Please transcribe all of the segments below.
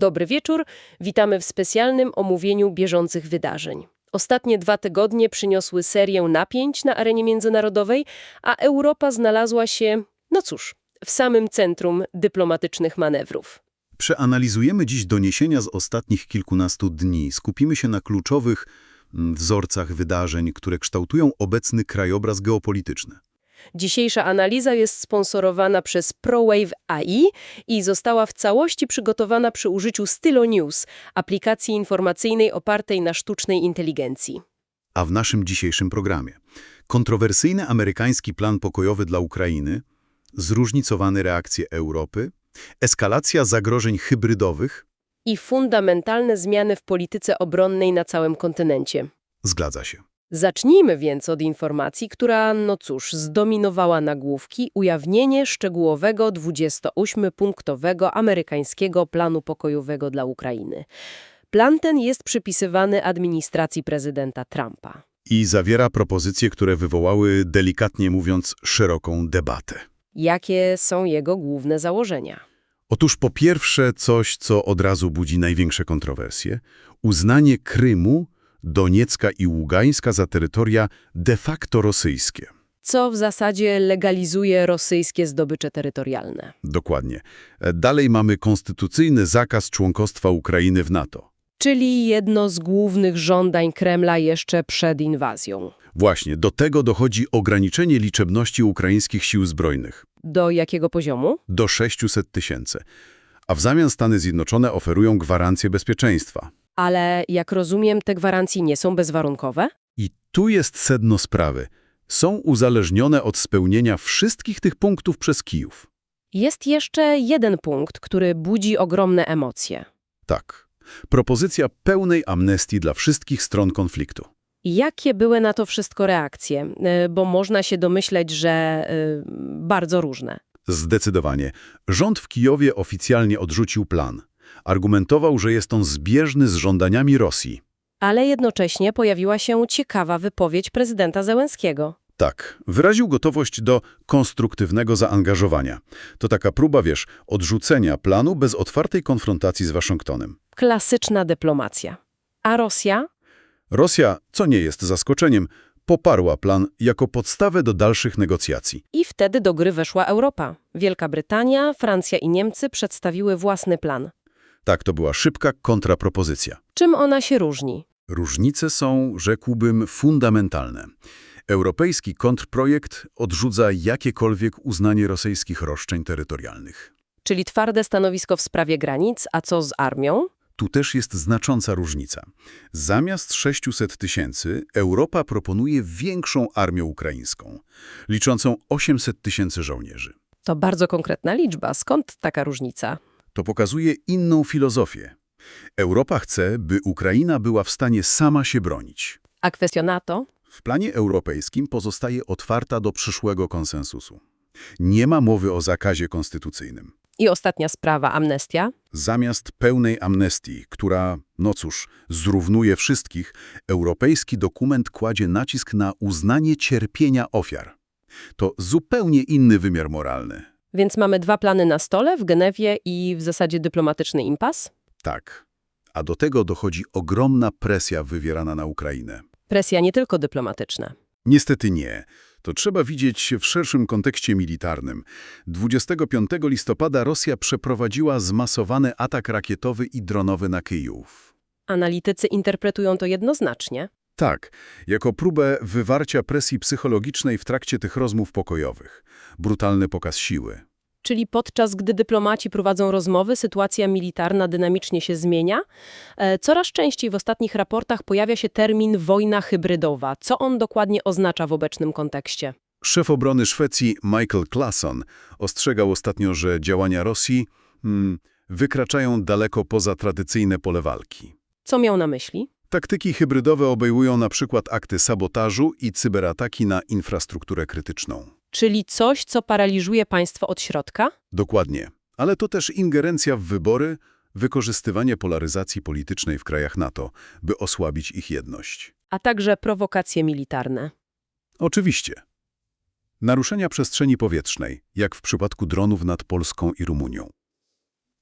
Dobry wieczór, witamy w specjalnym omówieniu bieżących wydarzeń. Ostatnie dwa tygodnie przyniosły serię napięć na arenie międzynarodowej, a Europa znalazła się, no cóż, w samym centrum dyplomatycznych manewrów. Przeanalizujemy dziś doniesienia z ostatnich kilkunastu dni. Skupimy się na kluczowych mm, wzorcach wydarzeń, które kształtują obecny krajobraz geopolityczny. Dzisiejsza analiza jest sponsorowana przez ProWave AI i została w całości przygotowana przy użyciu Stylo News, aplikacji informacyjnej opartej na sztucznej inteligencji. A w naszym dzisiejszym programie kontrowersyjny amerykański plan pokojowy dla Ukrainy, zróżnicowane reakcje Europy, eskalacja zagrożeń hybrydowych, I fundamentalne zmiany w polityce obronnej na całym kontynencie. zgadza się. Zacznijmy więc od informacji, która, no cóż, zdominowała nagłówki ujawnienie szczegółowego 28-punktowego amerykańskiego planu pokojowego dla Ukrainy. Plan ten jest przypisywany administracji prezydenta Trumpa. I zawiera propozycje, które wywołały, delikatnie mówiąc, szeroką debatę. Jakie są jego główne założenia? Otóż po pierwsze coś, co od razu budzi największe kontrowersje, uznanie Krymu, Doniecka i Ługańska za terytoria de facto rosyjskie. Co w zasadzie legalizuje rosyjskie zdobycze terytorialne. Dokładnie. Dalej mamy konstytucyjny zakaz członkostwa Ukrainy w NATO. Czyli jedno z głównych żądań Kremla jeszcze przed inwazją. Właśnie, do tego dochodzi ograniczenie liczebności ukraińskich sił zbrojnych Do jakiego poziomu? do 600 tysięcy. A w zamian Stany Zjednoczone oferują gwarancję bezpieczeństwa. Ale, jak rozumiem, te gwarancje nie są bezwarunkowe? I tu jest sedno sprawy. Są uzależnione od spełnienia wszystkich tych punktów przez Kijów. Jest jeszcze jeden punkt, który budzi ogromne emocje. Tak. Propozycja pełnej amnestii dla wszystkich stron konfliktu. Jakie były na to wszystko reakcje? E, Bo można się domyśleć, że e, bardzo różne. Zdecydowanie. Rząd w Kijowie oficjalnie odrzucił plan. Argumentował, że jest on zbieżny z żądaniami Rosji. Ale jednocześnie pojawiła się ciekawa wypowiedź prezydenta Zełenskiego. Tak, wyraził gotowość do konstruktywnego zaangażowania. To taka próba, wiesz, odrzucenia planu bez otwartej konfrontacji z Waszyngtonem. Klasyczna dyplomacja. A Rosja? Rosja, co nie jest zaskoczeniem, poparła plan jako podstawę do dalszych negocjacji. I wtedy do gry weszła Europa. Wielka Brytania, Francja i Niemcy przedstawiły własny plan. Tak, to była szybka kontrapropozycja. Czym ona się różni? Różnice są, rzekłbym, fundamentalne. Europejski kontrprojekt odrzuca jakiekolwiek uznanie rosyjskich roszczeń terytorialnych. Czyli twarde stanowisko w sprawie granic, a co z armią? Tu też jest znacząca różnica. Zamiast 600 tysięcy Europa proponuje większą armię ukraińską, liczącą 800 tysięcy żołnierzy. To bardzo konkretna liczba. Skąd taka różnica? To pokazuje inną filozofię. Europa chce, by Ukraina była w stanie sama się bronić. A kwestia NATO? W planie europejskim pozostaje otwarta do przyszłego konsensusu. Nie ma mowy o zakazie konstytucyjnym. I ostatnia sprawa, amnestia? Zamiast pełnej amnestii, która, no cóż, zrównuje wszystkich, europejski dokument kładzie nacisk na uznanie cierpienia ofiar. To zupełnie inny wymiar moralny. Więc mamy dwa plany na stole w Genewie i w zasadzie dyplomatyczny impas? Tak. A do tego dochodzi ogromna presja wywierana na Ukrainę. Presja nie tylko dyplomatyczna. Niestety nie. To trzeba widzieć w szerszym kontekście militarnym. 25 listopada Rosja przeprowadziła zmasowany atak rakietowy i dronowy na Kyjów. Analitycy interpretują to jednoznacznie. Tak, jako próbę wywarcia presji psychologicznej w trakcie tych rozmów pokojowych. Brutalny pokaz siły. Czyli podczas gdy dyplomaci prowadzą rozmowy, sytuacja militarna dynamicznie się zmienia. E, Coraz częściej w ostatnich raportach pojawia się termin wojna hybrydowa. Co on dokładnie oznacza w obecnym kontekście? Szef obrony Szwecji Michael Claesson ostrzegał ostatnio, że działania Rosji hmm, wykraczają daleko poza tradycyjne pole walki. Co miał na myśli? Taktyki hybrydowe obejmują na przykład akty sabotażu i cyberataki na infrastrukturę krytyczną. Czyli coś, co paraliżuje państwo od środka? Dokładnie. Ale to też ingerencja w wybory, wykorzystywanie polaryzacji politycznej w krajach NATO, by osłabić ich jedność. A także prowokacje militarne. Oczywiście. Naruszenia przestrzeni powietrznej, jak w przypadku dronów nad Polską i Rumunią.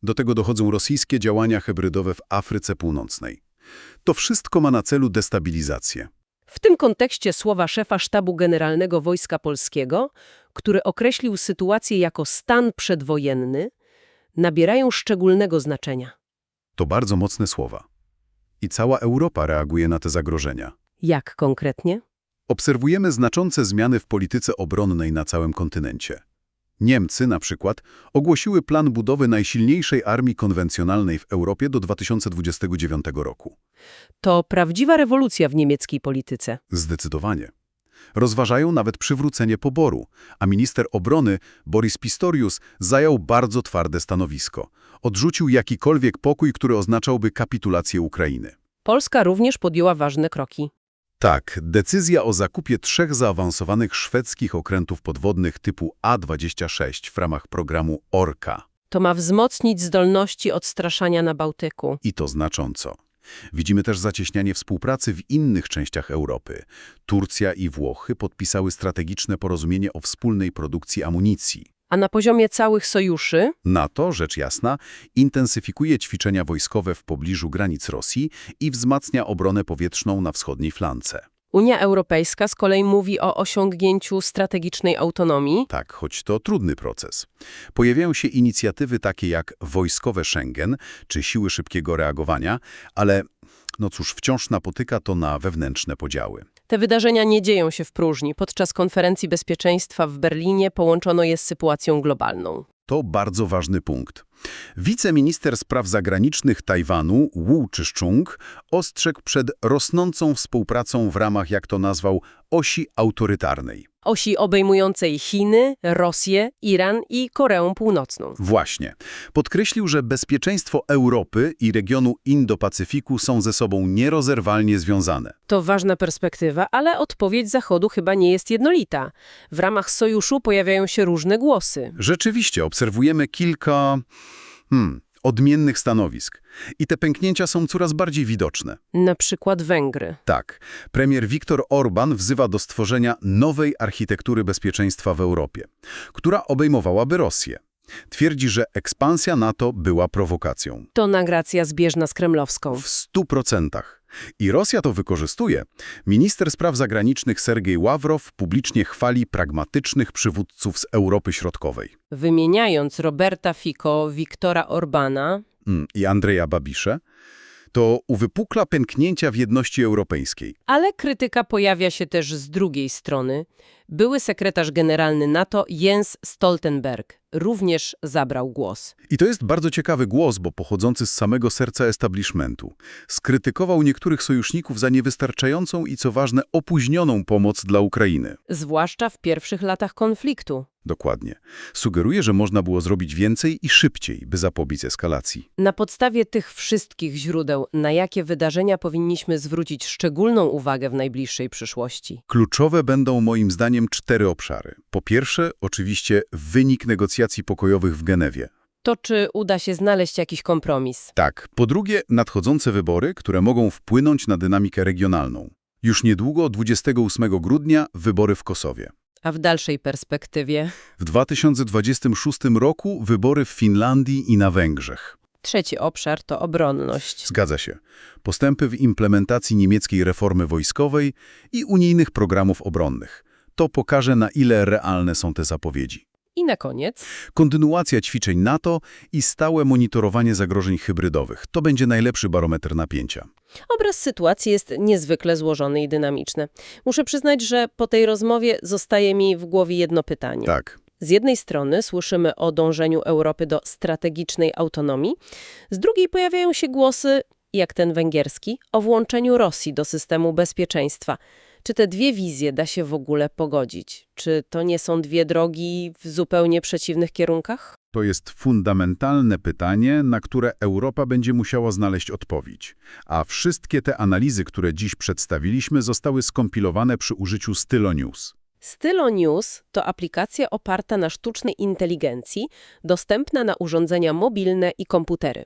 Do tego dochodzą rosyjskie działania hybrydowe w Afryce Północnej. To wszystko ma na celu destabilizację. W tym kontekście słowa szefa Sztabu Generalnego Wojska Polskiego, który określił sytuację jako stan przedwojenny, nabierają szczególnego znaczenia. To bardzo mocne słowa. I cała Europa reaguje na te zagrożenia. Jak konkretnie? Obserwujemy znaczące zmiany w polityce obronnej na całym kontynencie. Niemcy, na przykład, ogłosiły plan budowy najsilniejszej armii konwencjonalnej w Europie do 2029 roku. To prawdziwa rewolucja w niemieckiej polityce. Zdecydowanie. Rozważają nawet przywrócenie poboru, a minister obrony Boris Pistorius zajął bardzo twarde stanowisko. Odrzucił jakikolwiek pokój, który oznaczałby kapitulację Ukrainy. Polska również podjęła ważne kroki. Tak, decyzja o zakupie trzech zaawansowanych szwedzkich okrętów podwodnych typu A-26 w ramach programu ORKA. To ma wzmocnić zdolności odstraszania na Bałtyku. I to znacząco. Widzimy też zacieśnianie współpracy w innych częściach Europy. Turcja i Włochy podpisały strategiczne porozumienie o wspólnej produkcji amunicji. A na poziomie całych sojuszy NATO, rzecz jasna, intensyfikuje ćwiczenia wojskowe w pobliżu granic Rosji i wzmacnia obronę powietrzną na wschodniej flance. Unia Europejska z kolei mówi o osiągnięciu strategicznej autonomii. Tak, choć to trudny proces. Pojawiają się inicjatywy takie jak wojskowe Schengen czy siły szybkiego reagowania, ale no cóż, wciąż napotyka to na wewnętrzne podziały. Te wydarzenia nie dzieją się w próżni. Podczas konferencji bezpieczeństwa w Berlinie połączono je z sytuacją globalną. To bardzo ważny punkt. Wiceminister spraw zagranicznych Tajwanu, Wu Czyszczung, ostrzegł przed rosnącą współpracą w ramach, jak to nazwał, osi autorytarnej. Osi obejmującej Chiny, Rosję, Iran i Koreę Północną. Właśnie. Podkreślił, że bezpieczeństwo Europy i regionu Indo-Pacyfiku są ze sobą nierozerwalnie związane. To ważna perspektywa, ale odpowiedź Zachodu chyba nie jest jednolita. W ramach sojuszu pojawiają się różne głosy. Rzeczywiście obserwujemy kilka hmm, odmiennych stanowisk. I te pęknięcia są coraz bardziej widoczne. Na przykład Węgry. Tak, premier Viktor Orban wzywa do stworzenia nowej architektury bezpieczeństwa w Europie, która obejmowałaby Rosję. Twierdzi, że ekspansja NATO była prowokacją. To nagracja zbieżna z kremlowską. W stu procentach. I Rosja to wykorzystuje. Minister spraw zagranicznych Sergiej Ławrow publicznie chwali pragmatycznych przywódców z Europy Środkowej. Wymieniając Roberta Fico, Wiktora Orbana, Mm, I Andrzeja Babisze, to uwypukla pęknięcia w jedności europejskiej. ale krytyka pojawia się też z drugiej strony. Były sekretarz generalny NATO Jens Stoltenberg również zabrał głos. I to jest bardzo ciekawy głos, bo pochodzący z samego serca establishmentu. Skrytykował niektórych sojuszników za niewystarczającą i, co ważne, opóźnioną pomoc dla Ukrainy. Zwłaszcza w pierwszych latach konfliktu. Dokładnie. Sugeruje, że można było zrobić więcej i szybciej, by zapobiec eskalacji. Na podstawie tych wszystkich źródeł, na jakie wydarzenia powinniśmy zwrócić szczególną uwagę w najbliższej przyszłości? Kluczowe będą moim zdaniem cztery obszary. Po pierwsze, oczywiście wynik negocjacji pokojowych w Genewie. To czy uda się znaleźć jakiś kompromis? Tak. Po drugie, nadchodzące wybory, które mogą wpłynąć na dynamikę regionalną. Już niedługo, 28 grudnia, wybory w Kosowie. A w dalszej perspektywie? W 2026 roku wybory w Finlandii i na Węgrzech. Trzeci obszar to obronność. Zgadza się. Postępy w implementacji niemieckiej reformy wojskowej i unijnych programów obronnych. To pokaże, na ile realne są te zapowiedzi. I na koniec Kontynuacja ćwiczeń NATO i stałe monitorowanie zagrożeń hybrydowych. To będzie najlepszy barometr napięcia. Obraz sytuacji jest niezwykle złożony i dynamiczny. Muszę przyznać, że po tej rozmowie zostaje mi w głowie jedno pytanie. Tak. Z jednej strony słyszymy o dążeniu Europy do strategicznej autonomii, z drugiej pojawiają się głosy, jak ten węgierski, o włączeniu Rosji do systemu bezpieczeństwa. Czy te dwie wizje da się w ogóle pogodzić? Czy to nie są dwie drogi w zupełnie przeciwnych kierunkach? To jest fundamentalne pytanie, na które Europa będzie musiała znaleźć odpowiedź. A wszystkie te analizy, które dziś przedstawiliśmy, zostały skompilowane przy użyciu Stylo News. Stylo News to aplikacja oparta na sztucznej inteligencji, dostępna na urządzenia mobilne i komputery.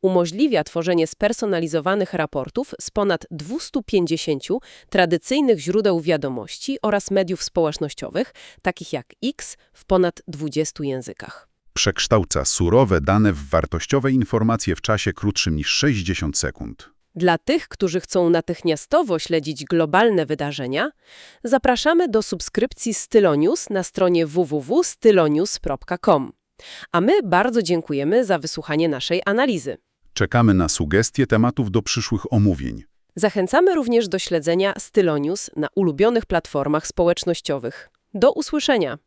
Umożliwia tworzenie spersonalizowanych raportów z ponad 250 tradycyjnych źródeł wiadomości oraz mediów społecznościowych, takich jak X, w ponad 20 językach. Przekształca surowe dane w wartościowe informacje w czasie krótszym niż 60 sekund. Dla tych, którzy chcą natychmiastowo śledzić globalne wydarzenia, zapraszamy do subskrypcji Stylonius na stronie www.stylonius.com. A my bardzo dziękujemy za wysłuchanie naszej analizy. Czekamy na sugestie tematów do przyszłych omówień. Zachęcamy również do śledzenia Stylonius na ulubionych platformach społecznościowych. Do usłyszenia!